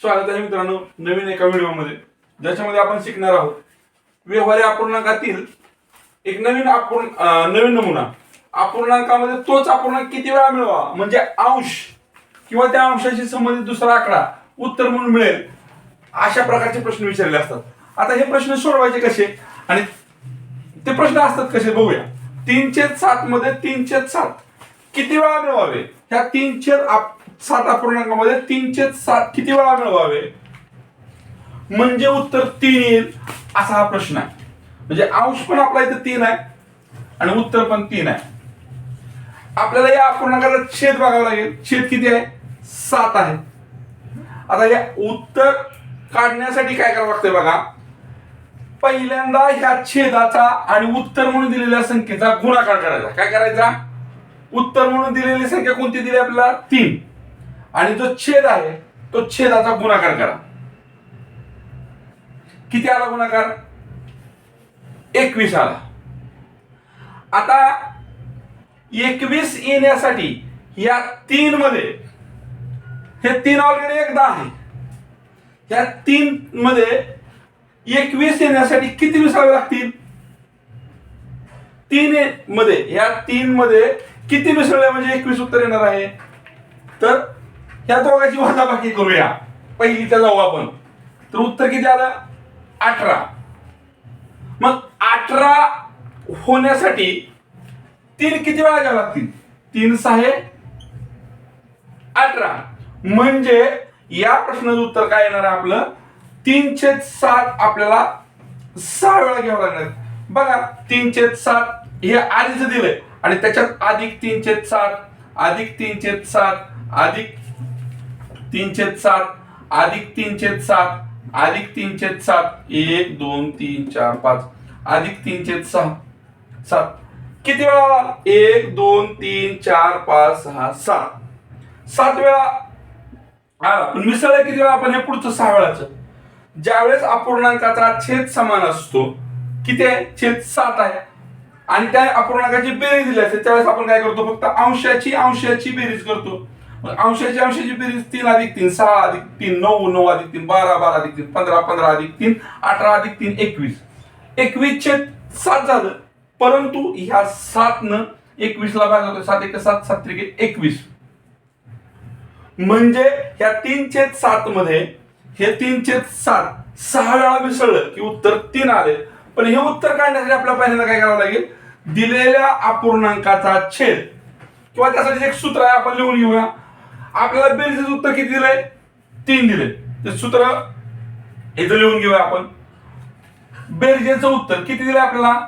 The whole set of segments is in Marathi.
स्वागत आहे मित्रांनो नवीन एका व्हिडिओमध्ये. ज्याच्यामध्ये आपण शिकणार आहोत. व्यवहारी अपूर्णांकातील एक नवीन अपूर्ण नवीन नमुना. अपूर्णांकामध्ये तोच अपूर्णांक किती वेळा मिळवा? म्हणजे अंश. किंवा त्या अंशाशी संबंधित दुसरा आकडा उत्तर म्हणून मिळेल. अशा प्रकारचे प्रश्न विचारले असतात. आता हे प्रश्न सोडवायचे कसे? आणि ते प्रश्न असतात कसे? बघूया. तीनशे सात मध्ये तीनशे सात किती वेळा मिळवावे? ह्या तीनशे आप- सात अपूर्णांकामध्ये तीन छेद सात किती वेळा मिळवावे? म्हणजे उत्तर तीन येईल असा हा प्रश्न आहे. म्हणजे अंश पण आपला इथं तीन आहे आणि उत्तर पण तीन आहे. आपल्याला या अपूर्णांकाला छेद बघावा लागेल. छेद किती आहे? सात आहे. आता या उत्तर काढण्यासाठी काय करावं लागतंय बघा? पहिल्यांदा ह्या छेदाचा आणि उत्तर म्हणून दिलेल्या संख्येचा गुणाकार करायचा. काय करायचा? उत्तर म्हणून दिलेली संख्या कोणती दिली आपल्याला? तीन. आणि जो छेद आहे तो छेदाचा गुणाकार करा. किती आला गुणाकार? एकवीस आला. आता एकवीस येण्यासाठी या तीन मध्ये हे तीन ऑलरेडी एकदा आहे. या तीन मध्ये एकवीस येण्यासाठी किती विसावे लागतील? तीन मध्ये या तीन मध्ये किती मिसळले म्हणजे एकवीस उत्तर येणार आहे? तर ह्या दोघांची वजाबाकी करूया. पहिलीच्या जाऊ आपण तर उत्तर किती आलं? अठरा. मग अठरा होण्यासाठी तीन किती वेळा घ्यावं लागतील? तीन सहा अठरा. म्हणजे या प्रश्नाचं उत्तर काय येणार आहे आपलं? तीन छेद सात आपल्याला सहा वेळा घ्यावं लागणार बघा तीन छेद सात हे आधीच दिलंय. आणि त्याच्यात अधिक तीन छेद सात अधिक तीन छेद सात अधिक तीनशे सात अधिक तीनशे सात अधिक तीनशे सात एक दोन तीन चार पाच अधिक तीनशे सहा सात. किती वेळा एक दोन तीन चार पाच सहा सात. सात वेळा पण मिसळ किती वेळा आपण? हे पुढचं सहा वेळाचं. ज्यावेळेस अपूर्णांकाचा छेद समान असतो किती आहे? छेद सात आहे. आणि त्या अपूर्णांकाची बेरीज दिली असते त्यावेळेस आपण काय करतो? फक्त अंशाची अंशाची बेरीज करतो. मग अंशाची अंशाची बेरीज तीन अधिक तीन सहा अधिक तीन नऊ नऊ अधिक तीन बारा बारा अधिक तीन पंधरा पंधरा अधिक तीन अठरा अधिक तीन एकवीस. एकवीस छेद सात झालं परंतु ह्या सात न भाग होतो सात एक सात सात त्रिके एकवीस. म्हणजे ह्या तीन छेद सात मध्ये हे तीन छेद सात सहा वेळा मिसळलं की उत्तर तीन आले. पण हे उत्तर काढण्यासाठी आपल्याला पहिल्यांदा काय करावं लागेल? दिलेल्या अपूर्णांकाचा छेद. किंवा त्यासाठी एक सूत्र आहे आपण लिहून घेऊया. आपल्याला बेरीजचं उत्तर किती दिलंय? तीन दिले ते सूत्र इथं लिहून घेऊया आपण. बेरजेचं उत्तर किती दिलंय आपल्याला?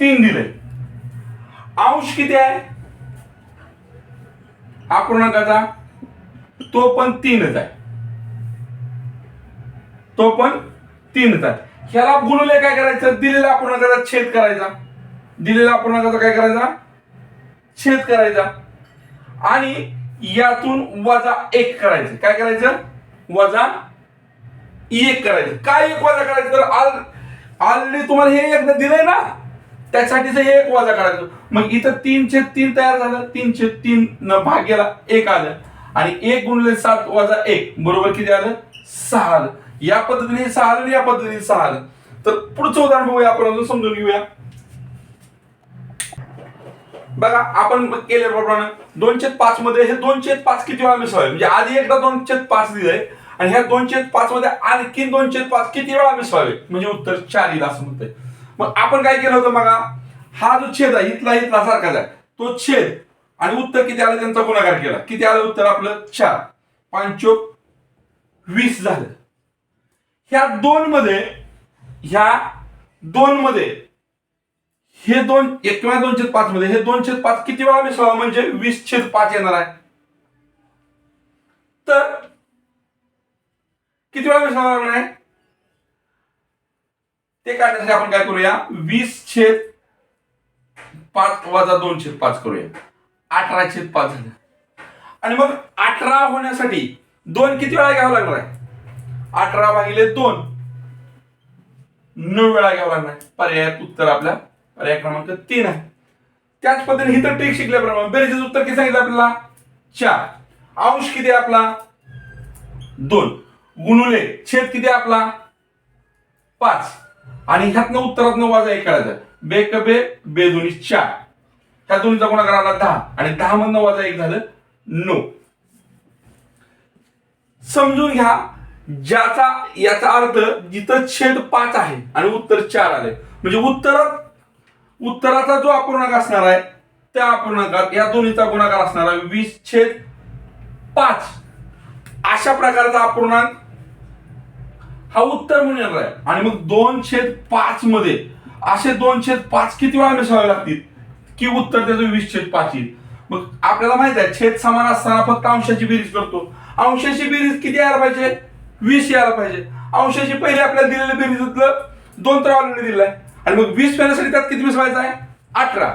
तीन दिले अंश किती आहे? अपूर्णांकाचा? तो पण तीनच आहे. तो पण तीनच आहे. ह्याला गुणले काय करायचं? दिलेला अपूर्णांकाचा छेद करायचा. दिलेला अपूर्णांकाचा काय करायचा? छेद करायचा. आणि यातून वजा एक करायचं. काय करायचं? वजा एक करायचं. काय एक वजा करायचं? तर आल ऑलरेडी तुम्हाला हे एकदा दिलंय ना? त्यासाठीच हे एक वजा करायचं. मग इथं तीन छेद तीन तयार झालं. तीन छेद तीन न भाग्याला एक आलं. आणि एक गुणले सात वजा एक. बरोबर किती आलं? सहा आलं. या पद्धतीने सहा आलं या पद्धतीने सहा आलं. तर पुढचं उदाहरण बघूया आपण. अजून समजून घेऊया. बघा आपण केल्याप्रमाणे दोनशे पाच मध्ये हे दोनशे पाच किती वेळा मिसळ म्हणजे आधी एकदा दोनशे पाच दिलंय आणि ह्या दोनशे पाच मध्ये आणखी दोनशे पाच किती वेळा मिसळावे म्हणजे उत्तर चार येईल असं म्हणतंय. मग आपण काय केलं होतं बघा हा जो छेद आहे इथला इथला सारखाच आहे. तो छेद आणि उत्तर किती आलं त्यांचा गुणाकार केला? किती आलं उत्तर आपलं? चार. पांचोक वीस झालं. ह्या दोन मध्ये ह्या दोन मध्ये हे दोन एक किंवा दोन छेद पाच मध्ये हे दोन छेद पाच किती वेळा मिसळा म्हणजे वीस छेद पाच येणार आहे. तर किती वेळा मिसळा लागणार आहे? ते काढण्यासाठी आपण काय करूया? वीस छेद पाच वजा दोन छेद पाच करूया. अठरा छेद पाच झाले. आणि मग अठरा होण्यासाठी दोन किती वेळा घ्यावं लागणार आहे? अठरा भागिले दोन. नऊ वेळा घ्यावं लागणार पर्याय पर्यायात उत्तर आपल्या पर्याय क्रमांक तीन आहे. त्याच पद्धतीने ही तर ट्रिक शिकल्याप्रमाणे बेरजेचं उत्तर किती सांगितलं आपल्याला? चार. अंश किती आपला? दोन. गुणुले छेद किती आपला? पाच. आणि ह्यातनं उत्तरातनं वाजा एक काढायचा. बे क बे बे दोन्ही चार. ह्या दोन्हीचा गुणाकार आला दहा. आणि दहा मधनं वाजा एक झालं नऊ. समजून घ्या ज्याचा याचा अर्थ जिथं छेद पाच आहे आणि उत्तर चार आले म्हणजे उत्तरात उत्तराचा जो अपूर्णांक असणार आहे त्या अपूर्णांकात या दोन्हीचा गुणाकार असणार आहे वीस छेद पाच. अशा प्रकारचा अपूर्णांक हा उत्तर म्हणून येणार आहे. आणि मग दोन छेद पाच मध्ये असे दोन छेद पाच किती वेळा मिसळावे लागतील? की उत्तर त्याचं वीस छेद पाच येईल? मग आपल्याला माहीत आहे छेद समान असताना फक्त अंशाची बेरीज करतो. अंशाची बेरीज किती यायला पाहिजे? वीस यायला पाहिजे. अंशाची पहिले आपल्याला दिलेल्या बेरीजतलं दोन तर ऑलरेडी दिलाय. आणि मग वीस पेण्यासाठी त्यात किती मिसळायचं आहे? अठरा.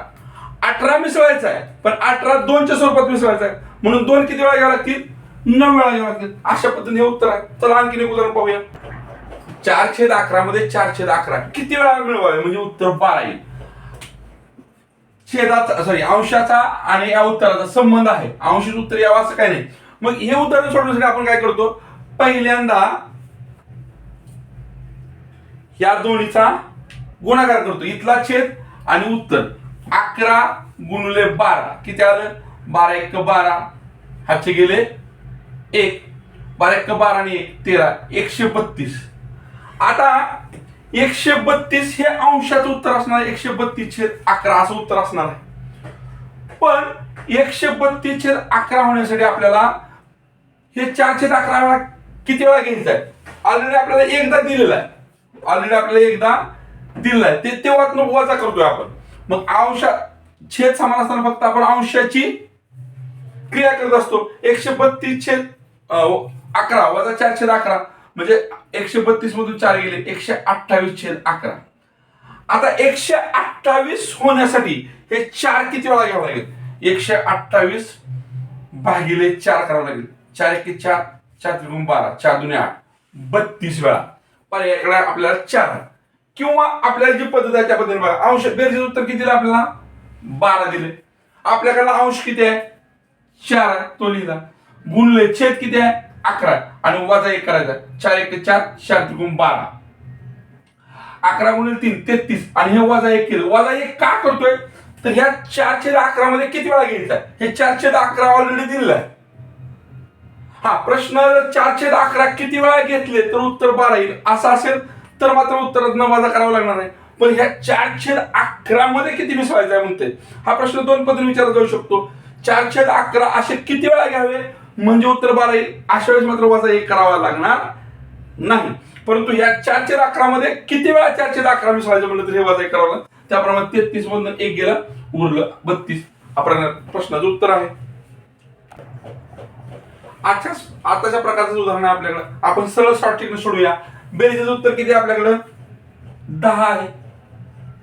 अठरा मिसळायचं आहे पण अठरा दोनच्या स्वरूपात मिसळायचं आहे. म्हणून दोन किती वेळा घ्यावं लागतील? नऊ वेळा घ्यावं लागतील. अशा पद्धतीने हे उत्तर आहे. चला आणखी एक उदाहरण पाहूया. चार छेद अकरा मध्ये चार छेद अकरा. किती वेळा मिळवावे? म्हणजे उत्तर बारा येईल. छेदाचा सॉरी अंशाचा आणि या उत्तराचा संबंध आहे. अंशित उत्तर यावं असं काही नाही. मग हे उत्तर सोडवण्यासाठी आपण काय करतो? पहिल्यांदा या दोन्हीचा गुणाकार करतो. इथला छेद आणि उत्तर. अकरा गुणले बारा. किती आलं? बारा एक बारा. हातचे गेले एक. बारा एक बारा आणि एक. तेरा. एकशे बत्तीस. आता एकशे बत्तीस हे अंशाचं उत्तर असणार. एकशे बत्तीस छेद अकरा. असं उत्तर असणार आहे. पण एकशे बत्तीस छेद अकरा होण्यासाठी आपल्याला हे चार छेद अकरा किती वेळा घ्यायचं आहे? ऑलरेडी आपल्याला एकदा दिलेला आहे. ऑलरेडी आपल्याला एकदा दिलेलं आहे ते तेव्हा वजा करतोय आपण. मग अंशा छेद समान असताना फक्त आपण अंशाची क्रिया करत असतो. एकशे बत्तीस छेद अकरा. वजा चार छेद अकरा. म्हणजे एकशे बत्तीस मधून चार गेले. एकशे अठ्ठावीस छेद अकरा. आता एकशे अठ्ठावीस होण्यासाठी हे चार किती वेळा घ्यावं लागेल? एकशे अठ्ठावीस भागिले चार करावं लागेल. चार एक चार चार त्रिकोण बारा. चार दुने आठ. बत्तीस वेळा. पर्यायाकडे आपल्याला चार किंवा आपल्याला जी पद्धत आहे त्या पद्धतीने बघा. अंश बेरजेचं उत्तर किती दिलं आपल्याला? बारा दिले. आपल्याकडला अंश किती आहे? चार आहे. तो लिहिला. गुणले छेद किती आहे? अकरा आणि वजा एक करायचा चार एक चार चार त्रिकोण बारा. अकरा गुणिले तीन तेहतीस. आणि हे वजा एक केलं. वजा एक का करतोय? तर ह्या चार छेद अकरा मध्ये किती वेळा घ्यायचा हे चार छेद अकरा ऑलरेडी दिलेलं आहे हा प्रश्न चार छेद अकरा किती वेळा घेतले तर उत्तर बारा येईल. असं असेल तर मात्र उत्तरात न वजा करावं लागणार नाही पण ह्या चार छेद अकरा मध्ये किती मिसळायचं आहे म्हणते? हा प्रश्न दोन पद्धतीने विचारला जाऊ शकतो. चार छेद अकरा असे किती वेळा घ्यावे? म्हणजे उत्तर बारा येईल अशा वेळेस मात्र वजा एक करावा लागणार नाही. परंतु या चार छेद अकरा मध्ये किती वेळा चार छेद अकरा मिसळायचं म्हणलं तर हे वजा एक करावं लागतं त्याप्रमाणे तेहतीस मधून एक गेलं उरलं बत्तीस. हा प्रश्नाचं उत्तर आहे. आजच्या आताच्या प्रकारचं उदाहरण आहे आपल्याकडे. आपण सरळ शॉर्टिंग सोडूया. बेरीजचं उत्तर किती आपल्याकडं? दहा आहे.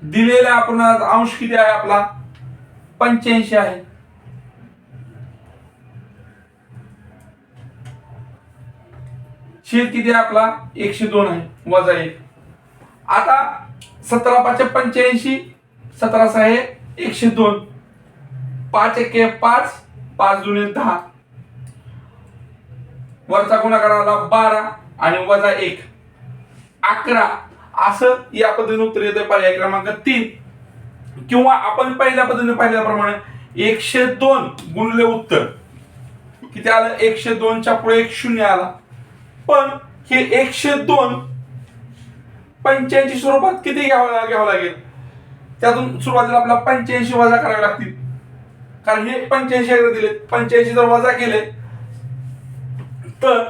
दिलेला आपण अंश किती आहे आपला? पंच्याऐंशी आहे. छेद किती आपला? एकशे दोन आहे. वजा एक. आता सतरा पाचशे पंच्याऐंशी सतरा सहा एकशे दोन. पाच एक पाच पाच जुने दहा. वरचा गुणाकार आला बारा आणि वजा एक. अकरा. असं या पद्धतीने उत्तर येतं पर्याय क्रमांक तीन. किंवा आपण पहिल्या पद्धतीने पाहिल्याप्रमाणे एकशे दोन गुणले उत्तर. किती आलं? एकशे दोनच्या पुढे एक शून्य आला. पण हे एकशे दोन पंच्याऐंशी स्वरूपात किती घ्यावं घ्यावं लागेल? त्यातून सुरुवातीला आपल्याला पंच्याऐंशी वजा करावे लागतील. कारण हे पंच्याऐंशी एकदा दिले पंच्याऐंशी जर वजा केले तर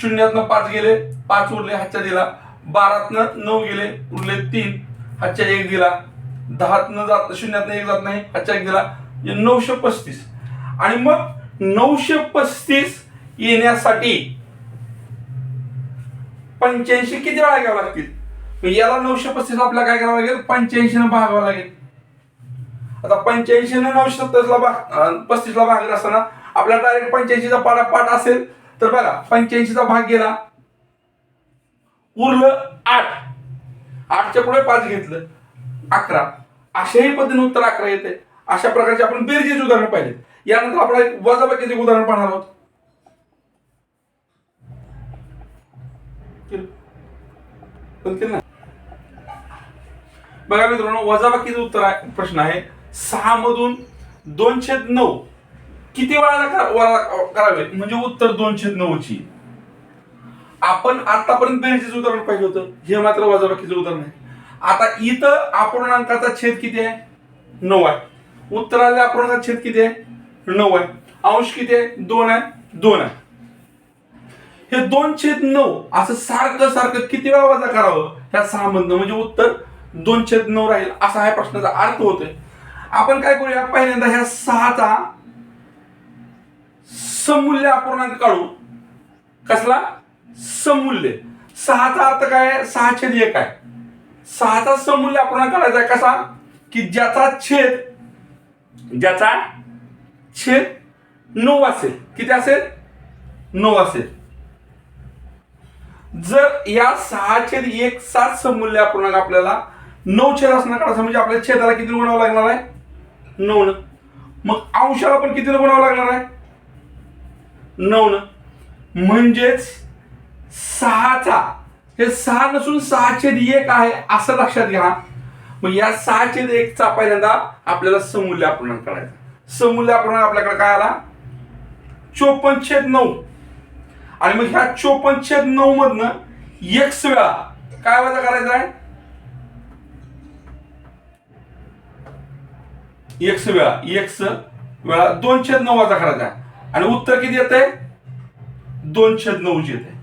शून्यातनं पाच गेले पाच उरले हातच्या दिला. बारातनं नऊ गेले उरले तीन. हातच्या एक दिला. दहातनं जात शून्यातनं एक जात नाही हातच्या एक दिला. म्हणजे नऊशे पस्तीस. आणि मग नऊशे पस्तीस येण्यासाठी पंच्याऐंशी किती वेळा घ्यावं लागतील? म्हणजे याला नऊशे पस्तीस आपल्याला काय करावं लागेल? पंच्याऐंशी न भागावं लागेल. आता पंच्याऐंशी ने नऊशे सत्तरला भाग पस्तीसला भागत असताना आपल्याला डायरेक्ट पंच्याऐंशीचा पाडा पाठ असेल. तर बघा पंच्याऐंशीचा भाग गेला. उरलं आठ. आठच्या पुढे पाच घेतलं. अकरा. अशाही पद्धतीने उत्तर अकरा येते अशा प्रकारचे आपण बेरजेचे उदाहरण पाहिले यानंतर आपण एक वजाबाकीचे उदाहरण पाहणार आहोत. ना? बघा मित्रांनो वजाबाकीचं उत्तर प्रश्न आहे. सहा मधून दोनशे नऊ किती वेळाला करावे म्हणजे उत्तर दोनशे नऊची. आपण आतापर्यंत बेरजेचं उदाहरण पाहिजे होतं. हे मात्र वजाबाकीचं उदाहरण आहे. आता इथं अपूर्णांकाचा छेद किती आहे? नऊ आहे. उत्तराला अपूर्णांकाचा छेद किती आहे? नऊ आहे. अंश किती आहे? दोन आहे. दोन आहे. हे दोन छेद नऊ असं सारखं सारखं किती वेळा वजा करावं? ह्या सहा मधनं. म्हणजे उत्तर दोन छेद नऊ राहील. असा ह्या प्रश्नाचा अर्थ होतोय. आपण काय करूया? पहिल्यांदा ह्या सहाचा समूल्य अपूर्णांक काढू. कसला? समूल्य. सहाचा अर्थ काय आहे? सहा छेद एक आहे. सहाचा समूल्य अपूर्णांक काढायचा आहे कसा? की ज्याचा छेद ज्याचा छेद नऊ असेल. किती असेल? नऊ असेल. जर या सहा छेद एक सात समूल्य अपूर्णांक आपल्याला नऊ छेद असणार काढायचं म्हणजे आपल्या छेदाला किती गुणावं लागणार आहे? नऊ न मग अंशाला पण किती गुणावं लागणार आहे? नऊ न. म्हणजेच सहाचा. हे सहा नसून सहा छेद एक आहे असं लक्षात घ्या. मग या सहा छेद एकचा पहिल्यांदा आपल्याला समूल्यापूर्ण करायचा. समूल्यापूर्ण समूल्य आपल्याकडे काय आला? चोपन्न छेद नऊ. आणि मग ह्या चोपन्न छेद नऊ मधनं एक्स वेळा काय वजा करायचा आहे? एक्स वेळा एक्स वेळा दोन छेद नऊ वजा करायचा आहे. आणि उत्तर किती येते दोन छेद नऊ येते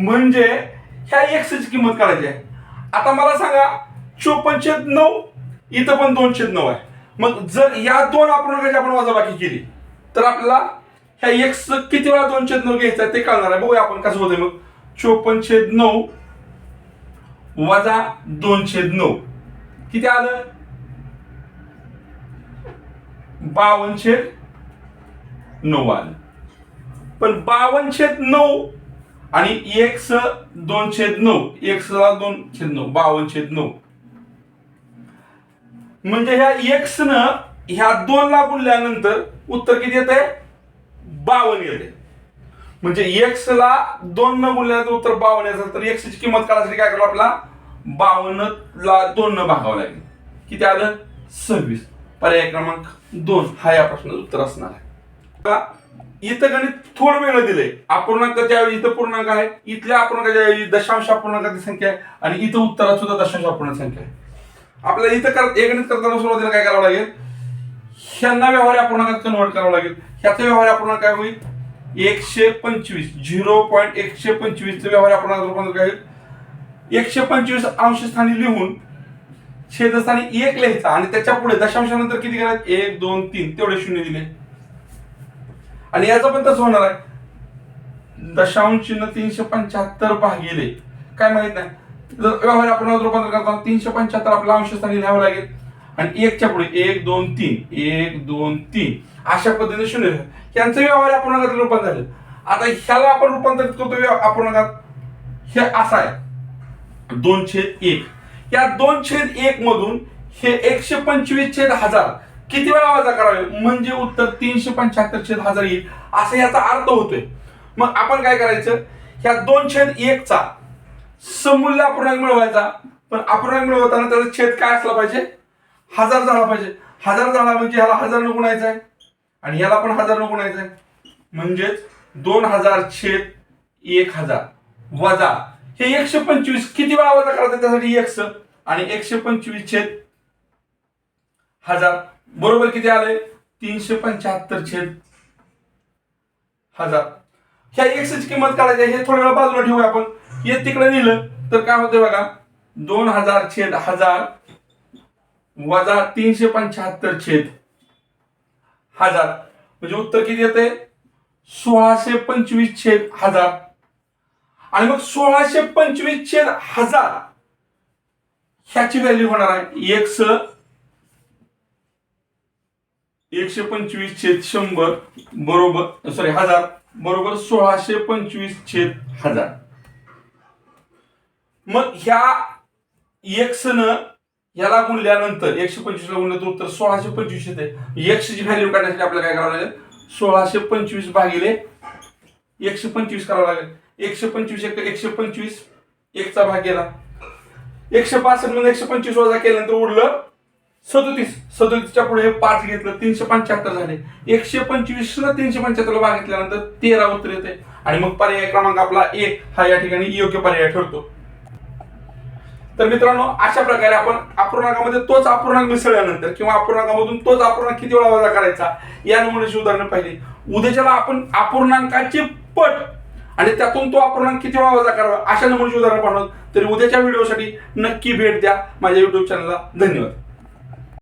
म्हणजे ह्या एक्स ची किंमत काढायची आहे. आता मला सांगा चोपन्न छेद नऊ इथं पण दोन छेद नऊ आहे. मग जर या दोन अपूर्णांकाची आपण वजाबाकी केली तर आपल्याला ह्या एक्स किती वेळा दोन छेद नऊ घ्यायचा ते कळणार आहे. बघूया आपण कसं होतंय मग. चोपन्न छेद नऊ वजा दोन छेद नऊ. किती आलं? बावन छेद नऊ आलं पण बावन छेद नऊ आणि एक्स दोन छेद नऊ. एक्स ला दोन छेद नऊ. बावन छेद नऊ. म्हणजे ह्या एक्स न ह्या दोन ला गुणल्यानंतर उत्तर किती येत आहे बावन्न येते म्हणजे एक्स ला दोन न गुणल्यानंतर उत्तर बावन्न येतं तर एक्सची किंमत काढायसाठी काय करावं आपला? बावन्न ला दोन न भागावं लागेल. किती आलं? सव्वीस. पर्याय क्रमांक दोन हा या प्रश्नाचं उत्तर असणार आहे. इथं गणित थोडं वेगळं दिलंय. अपूर्णांकाच्या ऐवजी इथं पूर्णांक आहे इथल्या अपूर्णांकाच्या ऐवजी दशांश अपूर्णांकाची संख्या आहे आणि इथं उत्तरात सुद्धा दशांश अपूर्णांक संख्या आहे. आपल्याला इथं करत हे गणित करताना सुरुवातीला काय करावं लागेल? ह्यांना व्यवहार अपूर्णांकात कन्वर्ट करावं लागेल. ह्याचा व्यवहार अपूर्णांक काय होईल? एकशे पंचवीस. झिरो पॉईंट एकशे पंचवीसचं व्यवहार अपूर्णांक रूपांतर काय होईल? एकशे पंचवीस अंशस्थानी लिहून छेदस्थानी एक लिहायचा आणि त्याच्या पुढे दशांशानंतर किती करायचं? एक दोन तीन. तेवढे शून्य दिले. आणि याचा पण तसं होणार आहे. दशांश चिन्ह तीनशे पंच्याहत्तर भागिले. काय माहीत नाही. जर व्यवहार आपण रूपांतर करताना तीनशे पंच्याहत्तर आपल्या अंशस्थानी लिहावं लागेल. आणि एकच्या पुढे एक दोन तीन. एक दोन तीन. अशा पद्धतीने शून्य यांचं व्यवहार अपूर्णांकात रूपांतर झालं. आता ह्याला आपण रूपांतरित करतो व्य- अपूर्णांकात हे असं आहे. दोन छेद एक. या दोन छेद एक मधून हे एकशे पंचवीस छेद हजार किती वेळा वजा करावे? म्हणजे उत्तर तीनशे पंच्याहत्तर छेद हजार येईल. असं याचा अर्थ होतोय. मग आपण काय करायचं? ह्या दोन छेद एकचा समूल्य अपूर्णांक मिळवायचा. पण अपूर्णांक मिळवताना त्याचा छेद काय असला पाहिजे? हजार झाला पाहिजे. हजार झाला म्हणजे ह्याला हजार न गुणायचा आहे. आणि ह्याला पण हजार न गुणायचा आहे. म्हणजेच दोन हजार छेद एक हजार वजा हे एकशे पंचवीस किती वेळा वजा करायचं त्यासाठी एक्स आणि एकशे पंचवीस छेद हजार. बरोबर किती आले? तीनशे पंच्याहत्तर छेद हजार. ह्या एक्सची किंमत काढायची आहे, हे थोड्या वेळा बाजूला ठेवूया आपण. हे तिकडे नेलं तर काय होते बघा? दोन हजार छेद हजार वजा तीनशे पंच्याहत्तर छेद हजार. म्हणजे उत्तर किती येते सोळाशे पंचवीस छेद हजार. आणि मग सोळाशे पंचवीस छेद हजार ह्याची व्हॅल्यू होणार आहे एकस एकशे पंचवीस छेद शंभर बरोबर सॉरी हजार बरोबर सोळाशे पंचवीस छेद हजार. मग ह्या एक्स न याला गुणल्यानंतर एकशे पंचवीसला गुणलं तर उत्तर सोळाशे पंचवीस येते. एकशेची व्हॅल्यू काढण्यासाठी आपल्याला काय करावं लागेल? सोळाशे पंचवीस भागिले एकशे पंचवीस करावं लागेल. एकशे पंचवीस एक एकशे पंचवीस एकचा भाग गेला. एकशे पासष्टमध्ये एकशे पंचवीस वजा केल्यानंतर उरलं सदोतीस. सदोतीसच्या पुढे हे पाच घेतलं तीनशे पंच्याहत्तर झाले. एकशे पंचवीस न तीनशे पंच्याहत्तर भाग घेतल्यानंतर तेरा उत्तर येते. आणि मग पर्याय क्रमांक आपला एक हा या ठिकाणी योग्य पर्याय ठरतो. तर मित्रांनो अशा प्रकारे आपण अपूर्णांकामध्ये तोच अपूर्णांक मिसळल्यानंतर किंवा अपूर्णांकामधून तोच अपूर्णांक किती वेळा वजा करायचा या नमुन्याची उदाहरणं पाहिली. उद्याच्याला आपण अपूर्णांकाचे पट आणि त्यातून तो अपूर्णांक किती वेळा वजा करावा? अशा नमुन्याची उदाहरणं पाहणार तरी उद्याच्या व्हिडिओसाठी नक्की भेट द्या. माझ्या युट्यूब चॅनलला धन्यवाद.